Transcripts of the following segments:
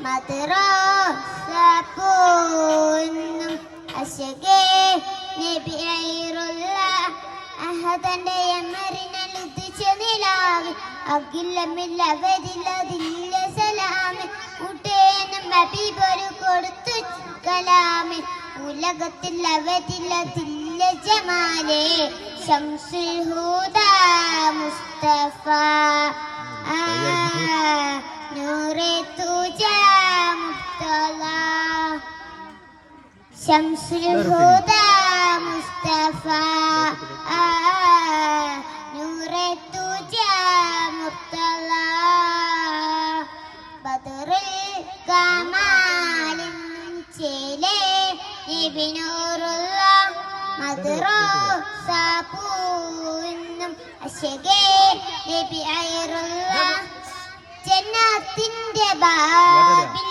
മദ്റസപൂന്നും അശകേ നബിയറുള്ള അഹദന്റെ അമറിനൽ ഉദിച്ച നിലാവ്. അഖിലമില്ല വരില്ലതില്ല സലാമ്. ഉട്ടേനും ഹബീബൊരു കൊടുത്തു കലാമ്. ഉലകത്തിൽ അവരില്ലതില്ല ജമാലേ. ശംസുൽ ഹൂദ മുസ്തഫ. ആ, നൂറെ ശംസുൽ ഹുദ മുസ്തഫ ആ, നൂറെ തുജ മുർത്തല ബദറുൽ കമാലിൻ ചേലേ നബിനൂറുള്ള മദ്റസ പൂന്നും അശകേ നബി അയറുള്ള ജന്നത്തിന്റെ ബാബിൽ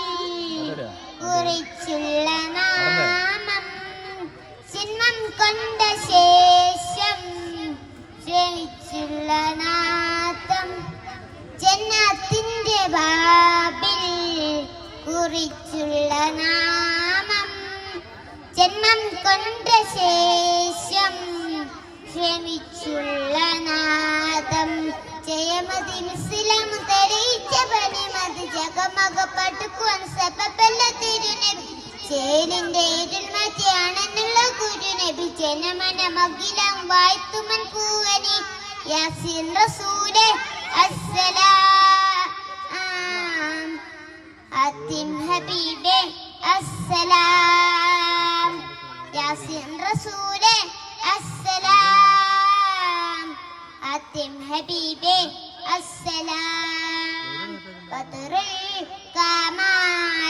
ജന്മം കൊണ്ട ശേഷം ശ്രമിച്ചുള്ള നാഥം ജന്നത്തിന്റെ ബാബിൽ കുറിച്ചുള്ള നാമം. ജന്മം കൊണ്ട ശേഷം ക്ഷമിച്ചുള്ള നാദം ജയമതി മുസ്ലിം തെളിയിച്ച പണിമത് ജഗമക സബബല്ല തിരുനബി ചേലിന്റെ ഇരുൾ മാറ്റിയാണെന്നുള്ള ഗുരുനബി ജനമന മകിലം വായ്ത്തുമൻ കൂവനി. യാസിൻ റസൂലെ അസ്സലാം. അത്തിം ഹബീബെ അസ്സലാം. യാസിൻ റസൂലെ അസ്സലാം. അത്തിം ഹബീബെ അസ്സലാം. ബദറുൽ കമാൽ.